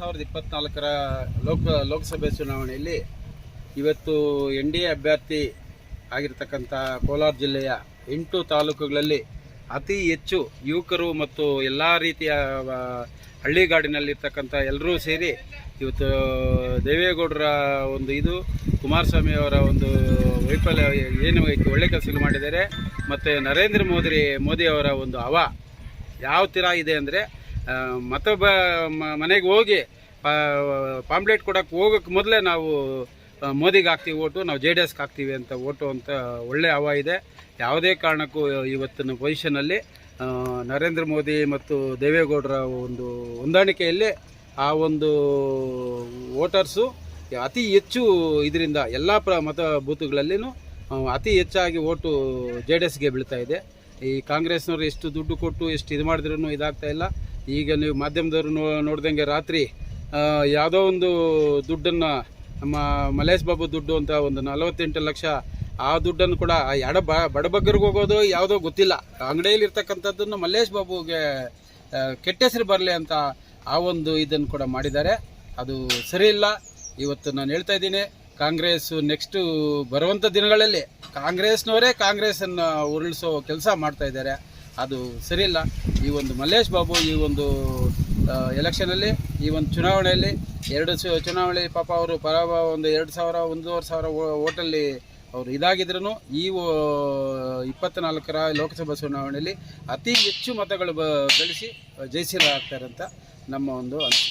ಸಾವಿರದ ಇಪ್ಪತ್ನಾಲ್ಕರ ಲೋಕ, ಲೋಕಸಭೆ ಚುನಾವಣೆಯಲ್ಲಿ ಇವತ್ತು ಎನ್ ಡಿ ಎ ಅಭ್ಯರ್ಥಿ ಆಗಿರ್ತಕ್ಕಂಥ ಕೋಲಾರ ಜಿಲ್ಲೆಯ ಎಂಟು ತಾಲೂಕುಗಳಲ್ಲಿ ಅತಿ ಹೆಚ್ಚು ಯುವಕರು ಮತ್ತು ಎಲ್ಲ ರೀತಿಯ ಹಳ್ಳಿಗಾಡಿನಲ್ಲಿರ್ತಕ್ಕಂಥ ಎಲ್ಲರೂ ಸೇರಿ ಇವತ್ತು ದೇವೇಗೌಡರ ಒಂದು ಇದು, ಕುಮಾರಸ್ವಾಮಿ ಅವರ ಒಂದು ವೈಫಲ್ಯ ಏನು ಒಳ್ಳೆ ಕೆಲಸಗಳು ಮಾಡಿದ್ದಾರೆ. ಮತ್ತು ನರೇಂದ್ರ ಮೋದಿ ಮೋದಿ ಅವರ ಒಂದು ಹವ ಯಾವ ಥರ ಇದೆ ಅಂದರೆ ಮತ್ತೊಬ್ಬ ಮನೆಗೆ ಹೋಗಿ ಪಾಂಪ್ಲೆಟ್ ಕೊಡೋಕ್ಕೆ ಹೋಗೋಕ್ಕೆ ಮೊದಲೇ ನಾವು ಮೋದಿಗೆ ಹಾಕ್ತೀವಿ ಓಟು, ನಾವು ಜೆ ಡಿ ಎಸ್ಗೆ ಹಾಕ್ತೀವಿ ಅಂತ ಓಟು ಅಂತ ಒಳ್ಳೆ ಹವಾ ಇದೆ. ಯಾವುದೇ ಕಾರಣಕ್ಕೂ ಇವತ್ತಿನ ಪೊಸಿಷನಲ್ಲಿ ನರೇಂದ್ರ ಮೋದಿ ಮತ್ತು ದೇವೇಗೌಡರ ಒಂದು ಹೊಂದಾಣಿಕೆಯಲ್ಲಿ ಆ ಒಂದು ವೋಟರ್ಸು ಅತಿ ಹೆಚ್ಚು ಇದರಿಂದ ಎಲ್ಲ ಪ್ರ ಮತ ಬೂತ್ಗಳಲ್ಲಿನೂ ಅತಿ ಹೆಚ್ಚಾಗಿ ಓಟು ಜೆ ಡಿ ಎಸ್ಗೆ ಬೀಳ್ತಾ ಇದೆ. ಈ ಕಾಂಗ್ರೆಸ್ನವ್ರು ಎಷ್ಟು ದುಡ್ಡು ಕೊಟ್ಟು, ಎಷ್ಟು ಇದು ಮಾಡಿದ್ರೂ ಇದಾಗ್ತಾ ಇಲ್ಲ. ಈಗ ನೀವು ಮಾಧ್ಯಮದವರು ನೋಡ್ದಂಗೆ ರಾತ್ರಿ ಯಾವುದೋ ಒಂದು ದುಡ್ಡನ್ನು, ನಮ್ಮ ಮಲೇಶ್ ಬಾಬು ದುಡ್ಡು ಅಂತ ಒಂದು ನಲವತ್ತೆಂಟು ಲಕ್ಷ, ಆ ದುಡ್ಡನ್ನು ಕೂಡ ಆ ಎಡ ಬ ಬಡಬಗ್ಗರಿಗೆ ಹೋಗೋದು ಯಾವುದೋ ಗೊತ್ತಿಲ್ಲ. ಅಂಗಡಿಯಲ್ಲಿ ಇರ್ತಕ್ಕಂಥದ್ದನ್ನು ಮಲ್ಲೇಶ್ ಬಾಬುಗೆ ಕೆಟ್ಟ ಹೆಸರು ಬರಲಿ ಅಂತ ಆ ಒಂದು ಇದನ್ನು ಕೂಡ ಮಾಡಿದ್ದಾರೆ. ಅದು ಸರಿ ಇಲ್ಲ. ಇವತ್ತು ನಾನು ಹೇಳ್ತಾ ಇದ್ದೀನಿ, ಕಾಂಗ್ರೆಸ್ ನೆಕ್ಸ್ಟು ಬರುವಂಥ ದಿನಗಳಲ್ಲಿ ಕಾಂಗ್ರೆಸ್ನವರೇ ಕಾಂಗ್ರೆಸನ್ನು ಉರುಳಿಸೋ ಕೆಲಸ ಮಾಡ್ತಾ ಇದ್ದಾರೆ. ಅದು ಸರಿಯಿಲ್ಲ. ಈ ಒಂದು ಮಲ್ಲೇಶ್ ಬಾಬು ಈ ಒಂದು ಎಲೆಕ್ಷನಲ್ಲಿ, ಈ ಒಂದು ಚುನಾವಣೆಯಲ್ಲಿ ಎರಡು ಚುನಾವಣೆ ಪಾಪ ಅವರು ಪರ ಒಂದು ಎರಡು ಸಾವಿರ, ಒಂದೂವರೆ ಸಾವಿರ ಓಟಲ್ಲಿ ಅವರು ಇದಾಗಿದ್ರು ಈ ಇಪ್ಪತ್ತ್ನಾಲ್ಕರ ಲೋಕಸಭಾ ಚುನಾವಣೆಯಲ್ಲಿ ಅತಿ ಹೆಚ್ಚು ಮತಗಳು ಬ, ಗಳಿಸಿ ಜಯಿಸಿರಾಗ್ತಾರೆ ಅಂತ ನಮ್ಮ ಒಂದು ಅನಿಸಿಕೆ.